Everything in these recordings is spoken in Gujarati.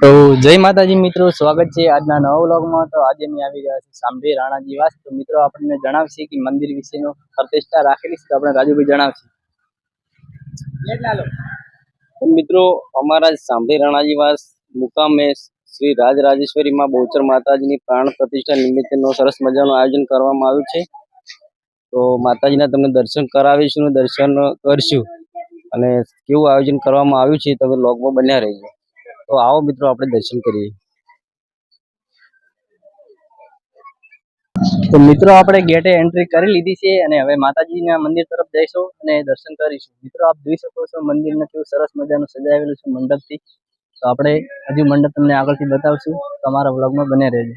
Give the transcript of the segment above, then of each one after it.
તો જય માતાજી મિત્રો સ્વાગત છે આજના નવા વ્લોગમાં. તો આજે અમે આવી ગયા છે સાંભળી રાણાજી વાસ. તો મિત્રો આપણને જણાવશે કે મંદિર વિશેનો પ્રતિષ્ઠા રાખેલી છે તો આપણે રાજુભાઈ જણાવશે. મિત્રો અમારા સાંભળી રાણાજીવાસ મુકામે શ્રી રાજરાજેશ્વરીમાં બહુચર માતાજીની પ્રાણ પ્રતિષ્ઠા નિમિત્તેનો સરસ મજાનું આયોજન કરવામાં આવ્યું છે. તો માતાજીના તમને દર્શન કરાવીશું દર્શન કરશું. અને કેવું આયોજન કરવામાં આવ્યું છે તમે લોગમાં બન્યા રહેજો. તો આવો મિત્રો, આપણે દર્શન કરીએ. તો મિત્રો, આપણે ગેટે એન્ટ્રી કરી લીધી છે અને હવે માતાજીના મંદિર તરફ જઈશું અને દર્શન કરીશું. મિત્રો, આપ જોઈ શકો છો મંદિરને કેવું સરસ મજાનું સજાવેલું છે મંડપથી. તો આપણે હજુ મંડપ તમને આગળથી બતાવશું. તમારા વ્લોગમાં બને રહેજો.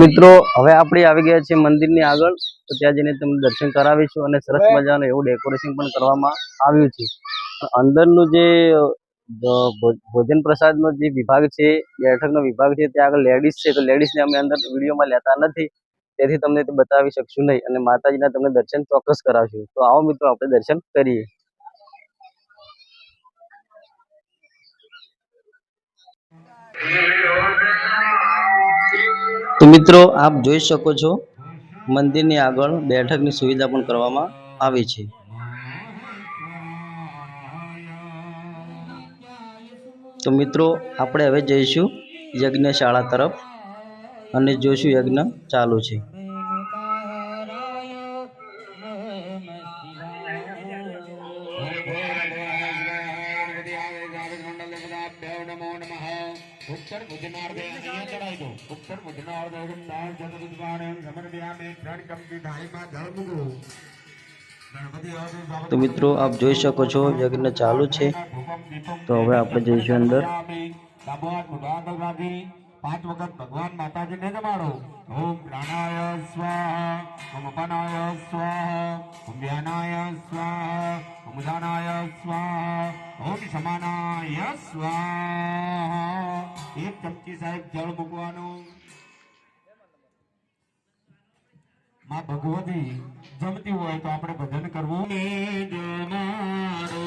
મિત્રો, હવે આપણે આવી ગયા છે મંદિરની આગળ. તો ત્યાં જઈને તમને દર્શન કરાવીશું અને સરસ મજાનું એવું ડેકોરેશન પણ કરવામાં આવ્યું છે. અંદરનું જે ભોજન પ્રસાદનો જે વિભાગ છે બેઠકનો વિભાગ છે, ત્યાં આગળ લેડીઝ છે, તો લેડીઝને અમે અંદર વિડીયોમાં લેતા નથી. તેથી તમને તે બતાવી શકશું નહીં. અને માતાજીના તમને દર્શન ચોક્કસ કરાવશું. તો આવો મિત્રો, આપણે દર્શન કરીએ. તો મિત્રો, આપ જોઈ શકો છો, મંદિરની આગળ બેઠકની સુવિધા પણ કરવામાં આવી છે. તો મિત્રો, આપણે હવે જઈશું યજ્ઞશાળા તરફ અને જોઈશું યજ્ઞ ચાલુ છે. ઉત્તર ભુજનાર્દે અહીંયા ચડાવી દો ઉત્તર ભુજનાર્દે દાન જગદુદ્વાણે સમર્પ્યામિ ત્રણ કમથી ઢાળીમાં જળ મૂકવું ગણપતિ આવે સ્વાગત તો મિત્રો આપ જોઈ શકો છો યજ્ઞ ચાલુ છે ભૂકંપ દીપક તો હવે આપણે જઈશું અંદર ડાબો હાથ મોઢા આગળ રાખી પાંચ વખત ભગવાન માતાજીને જમાડો ઓમ પ્રાણાય સ્વાહા ઓમ અપાનાય સ્વાહા ઓમ ધ્યાનાય સ્વાહા ઓમ ઉદાનાય સ્વાહા ઓમ સમાનાય સ્વાહા એક ચમચી સાહેબ જળ મૂકવાનું. માં ભગવતી જમતી હોય તો આપણે ભજન કરવું. ને જમાડો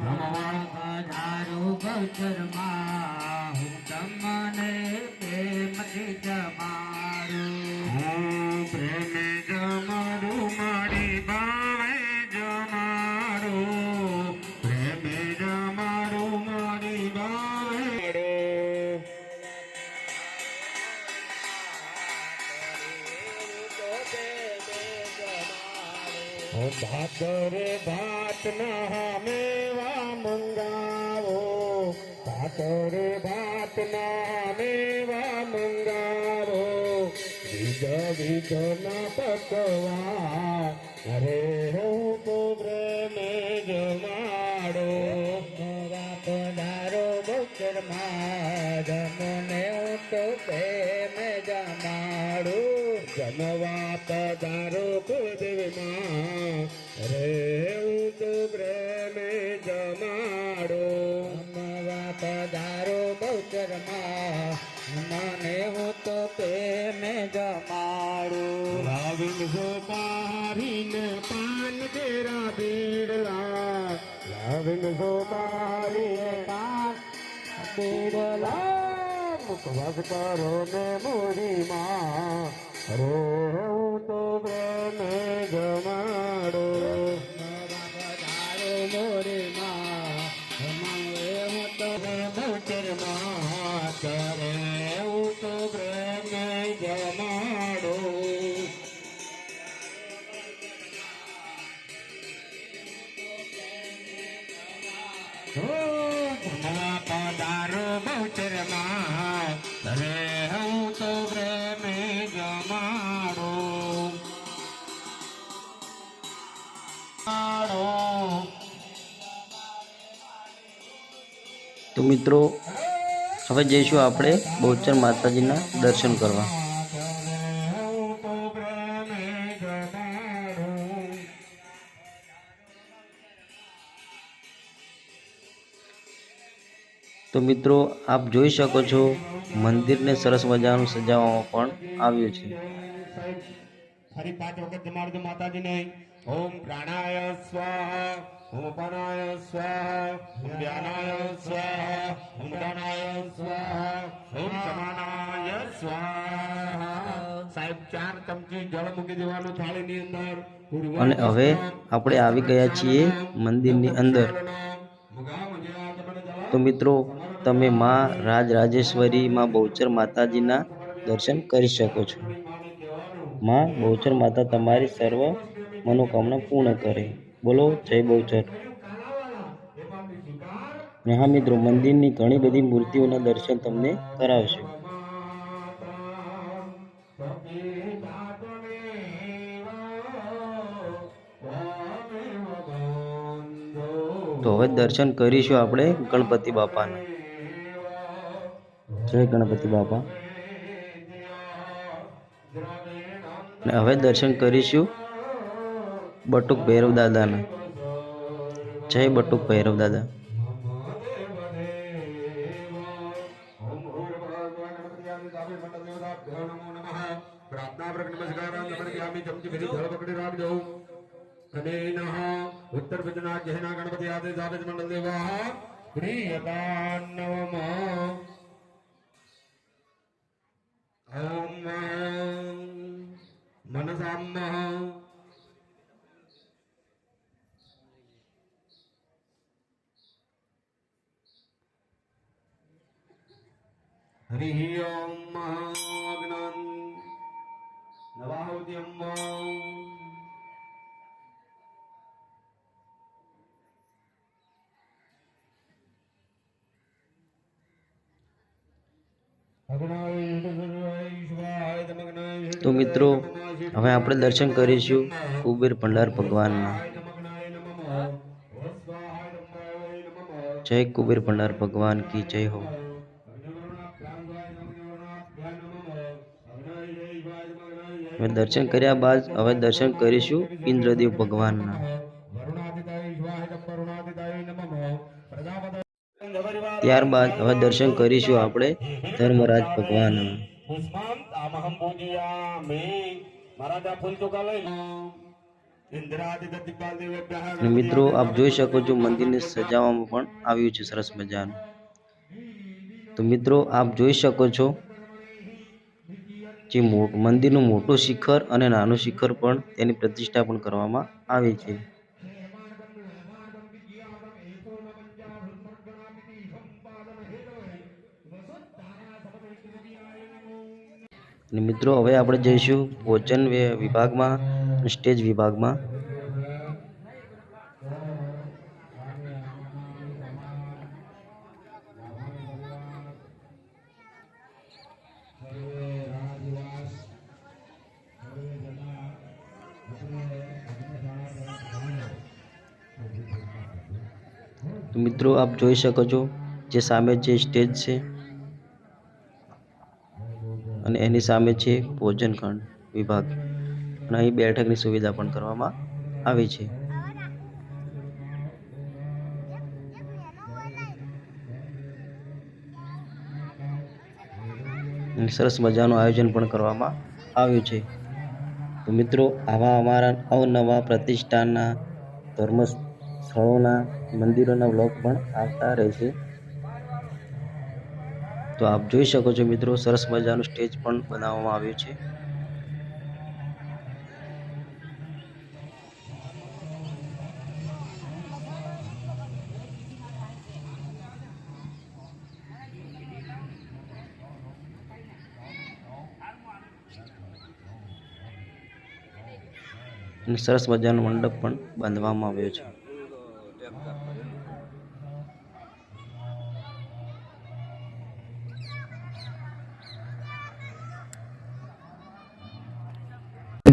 ભગવાન પધારો ગોચરમાં હું તમને પ્રેમથી જમાડું ભાતરે ભાત ના મેવા મંગાવો. ભાતરે ભાત ના મેવા મંગાવો. વિધ વિધ ના પકવા. અરે હું તો પ્રેમે જમાડો. પધારો બચરમાં બહુચરમાં મને હું તો પ્રેમે જમાડું લાવિંગ સોપારીને પાન તેરા બીડલા. લાવિંગ સોપારીને પાન બેડલા. મુખવાસ કરો ને મૂડીમાં અરે હું તો પ્રેમે જમાડો તો મિત્રો હવે જઈશું આપણે બહુચર માતાજીના દર્શન કરવા. તો મિત્રો આપ જોઈ શકો છો મંદિરને સરસ મજાનું સજાવવામાં પણ આવ્યું છે. ફરી પાંચ વખત જમાડજો માતાજીને. ઓમ પ્રાણાય સ્વાહા, ઓમ અપાનાય સ્વાહા, ઓમ ધ્યાનાય સ્વાહા, ઓમ ઉદાનાય સ્વાહા, ઓમ સમાનાય સ્વાહા. સાહેબ, ચાર ચમચી જળ મૂકી દેવાનું થાળીની અંદર. અને હવે આપણે આવી ગયા છીએ મંદિરની અંદર. તો મિત્રો, તમે માં રાજરાજેશ્વરી, માં બહુચર માતાજીના દર્શન કરી શકો છો. માં બહુચર માતા તમારી સર્વ મનોકામના પૂર્ણ કરે. બોલો, જય બહુચર. અને હા મિત્રો, મંદિરની ઘણી બધી મૂર્તિઓના દર્શન તમને કરાવશે. તો હવે દર્શન કરીશું આપણે ગણપતિ બાપાના. જય ગણપતિ બાપા. હવે દર્શન કરીશું. બટુક ભૈરવ દાદાના. જય બટુક ભૈરવ દાદા. ઉત્તર ભજના જહેના ગણપતિ આદિ સાબિત મંડળ દેવા પ્રિયતા નવમ ઓમ મનસામ તો મિત્રો, હવે આપણે દર્શન કરીશું કુબેર ભંડાર ભગવાનના. જય કુબેર ભંડાર ભગવાન કી જય હો. હવે દર્શન કર્યા બાદ હવે દર્શન કરીશું ઇન્દ્રદેવ ભગવાનના. ત્યારબાદ હવે દર્શન કરીશું આપણે ધર્મરાજ અને મિત્રો, આપ જોઈ શકો છો મંદિરને સજાવવામાં પણ આવ્યું છે સરસ મજાનું. તો મિત્રો, આપ જોઈ શકો છો જે મંદિરનું મોટું શિખર અને નાનું શિખર પણ તેની પ્રતિષ્ઠા પણ કરવામાં આવે છે. અને મિત્રો, હવે આપણે જઈશું ભોજન વિભાગમાં, સ્ટેજ વિભાગમાં. મિત્રો આપ જોઈ શકો છો જે સામે જે સ્ટેજ છે અને એની સામે છે ભોજન ખંડ વિભાગ. અને અહીં બેઠકની સુવિધા પણ કરવામાં આવી છે. સરસ મજાનું આયોજન પણ કરવામાં આવ્યું છે. તો મિત્રો આવા અમારા અવનવા પ્રતિષ્ઠાના ધર્મ સ્થળોના મંદિરોના વ્લોગ પણ આવતા રહેશે તો આપ જોઈ શકો છો મિત્રો, સરસ મજાનું સ્ટેજ પણ બનાવવામાં આવ્યું છે. સરસ મજાનો મંડપ પણ બાંધવામાં આવ્યો છે.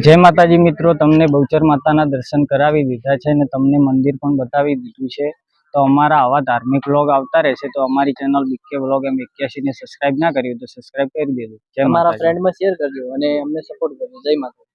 જય માતાજી મિત્રો તમને બહુચર માતાના દર્શન કરાવી દીધા છે અને તમને મંદિર પણ બતાવી દીધું છે. તો અમારા આવા ધાર્મિક વ્લોગ આવતા રહેશે તો અમારી ચેનલ બીકે વ્લોગ એમ એક્યાસી ને સબસ્ક્રાઇબ ના કર્યું તો સબસ્ક્રાઇબ કરી દેજો. જય મારા ફ્રેન્ડમાં શેર કરજો અને અમને સપોર્ટ કરજો. જય માતા